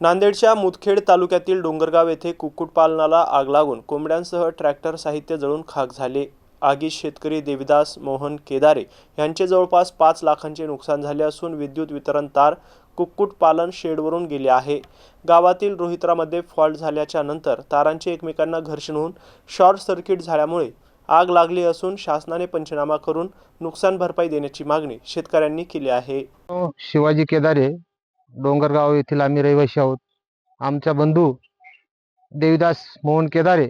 नांदेडच्या मुदखेड तालुक्यातील डोंगरगाव येथे कुक्कुटपालनाला आग लागून कोंबड्यांसह ट्रॅक्टर साहित्य जळून खाक झाले. आगीत शेतकरी देविदास मोहन केदारे यांचे जवळपास पाच लाखांचे नुकसान झाले असून विद्युत वितरण तार कुक्कुटपालन शेडवरून गेले आहे. गावातील रोहित्रामध्ये फॉल्ट झाल्याच्यानंतर तारांचे एकमेकांना घर्षण होऊन शॉर्ट सर्किट झाल्यामुळे आग लागली असून शासनाने पंचनामा करून नुकसान भरपाई देण्याची मागणी शेतकऱ्यांनी केली आहे. शिवाजी केदारे डोंगरगाव येथील आम्ही रहिवासी आहोत. आमचा बंधू देवीदास मोहन केदारे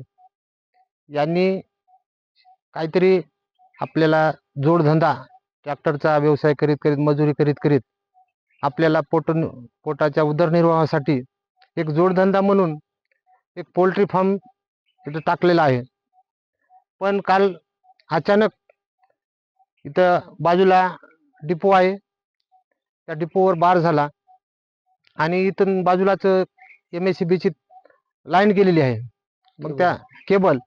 यांनी काहीतरी आपल्याला जोडधंदा ट्रॅक्टरचा व्यवसाय करीत करीत मजुरी करीत करीत आपल्याला पोट पोटाच्या उदरनिर्वाहासाठी एक जोडधंदा म्हणून एक पोल्ट्री फार्म इथं टाकलेला आहे. पण काल अचानक इथं बाजूला डिपो आहे. त्या डिपोवर बार झाला. आणि इथून बाजूलाच एम एस सी बीची लाईन गेलेली आहे. मग त्या केबल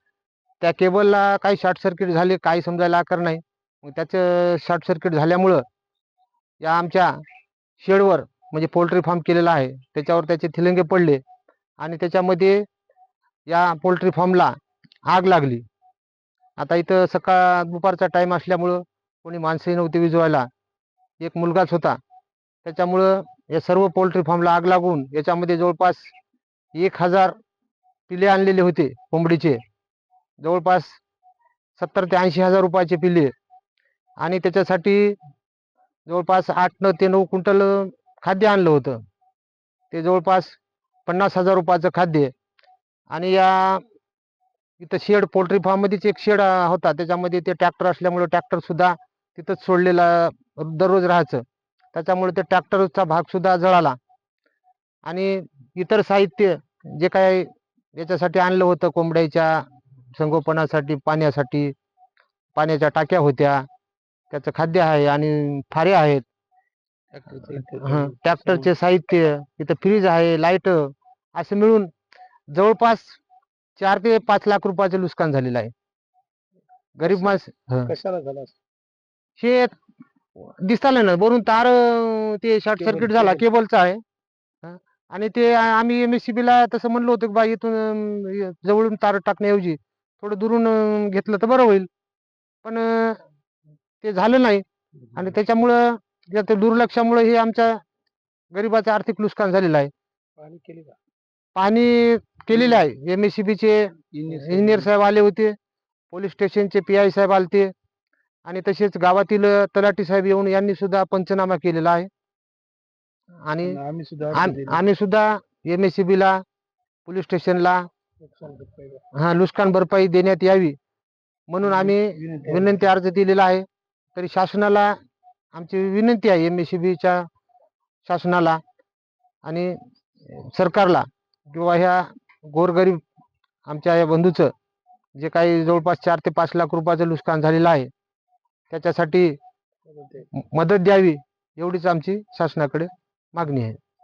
त्या केबलला काही शॉर्ट सर्किट झाले काही समजायला आकार नाही. मग त्याचं शॉर्ट सर्किट झाल्यामुळं या आमच्या शेडवर म्हणजे पोल्ट्री फार्म केलेला आहे. त्याच्यावर त्याचे थिलंगे पडले आणि त्याच्यामध्ये या पोल्ट्री फार्मला आग लागली. आता इथं सकाळ दुपारचा टाईम असल्यामुळं कोणी माणसंही नव्हती विजवायला. एक मुलगाच होता. त्याच्यामुळं या सर्व पोल्ट्री फार्मला आग लागून याच्यामध्ये जवळपास एक हजार पिले आणलेले होते कोंबडीचे. जवळपास सत्तर ते ऐंशी हजार रुपयाचे पिले. आणि त्याच्यासाठी जवळपास आठ न ते नऊ क्विंटल खाद्य आणलं होतं. ते जवळपास पन्नास हजार रुपयाचं खाद्य आणि या इथं शेड पोल्ट्री फार्ममध्येच एक शेड होता. त्याच्यामध्ये ते ट्रॅक्टर असल्यामुळे ट्रॅक्टरसुद्धा तिथंच सोडलेला दररोज राहायचं. त्याच्यामुळे ते ट्रॅक्टरचा भाग सुद्धा जळाला. आणि इतर साहित्य जे काय याच्यासाठी आणलं होतं कोंबड्याच्या संगोपनासाठी पाण्यासाठी पाण्याच्या टाक्या होत्या त्याचं खाद्य आहे आणि फारे आहेत. हं, ट्रॅक्टरचे साहित्य इथं फ्रीज आहे लाइट असं मिळून जवळपास चार ते पाच लाख रुपयाचं नुकसान झालेलं आहे. गरीब माणस. कशाला झाला हे दिसतालं ना वरून तार ते शॉर्ट सर्किट झाला. केबलचा आहे. आणि ते आम्ही एम एस ला तसं म्हणलो होतो की बा इथून जवळून तार टाकण्याऐवजी थोडं दुरून घेतलं तर बरं होईल. पण ते झालं नाही. आणि त्याच्यामुळं या ते दुर्लक्षामुळे हे आमच्या गरिबाचं आर्थिक नुकसान झालेलं आहे. पाणी केलेलं आहे. एम एस सी बीचे इंजिनियर साहेब आले. होते. पोलीस स्टेशनचे पी आय साहेब आलते. आणि तसेच गावातील तलाठी साहेब येऊन यांनी सुद्धा पंचनामा केलेला आहे. आणि आम्ही सुद्धा आम- आम्ही सुद्धा एम एस बीला पोलीस स्टेशनला हा नुकसान भरपाई देण्यात यावी म्हणून आम्ही विनंती अर्ज दिलेला आहे. तरी शासनाला आमची विनंती आहे एम बीच्या शासनाला आणि सरकारला किंवा ह्या गोरगरीब आमच्या या बंधूचं जे काही जवळपास चार ते पाच लाख रुपयाचं नुकसान झालेलं आहे. त्याच्यासाठी मदत द्यावी एवढीच आमची शासनाकडे मागणी आहे.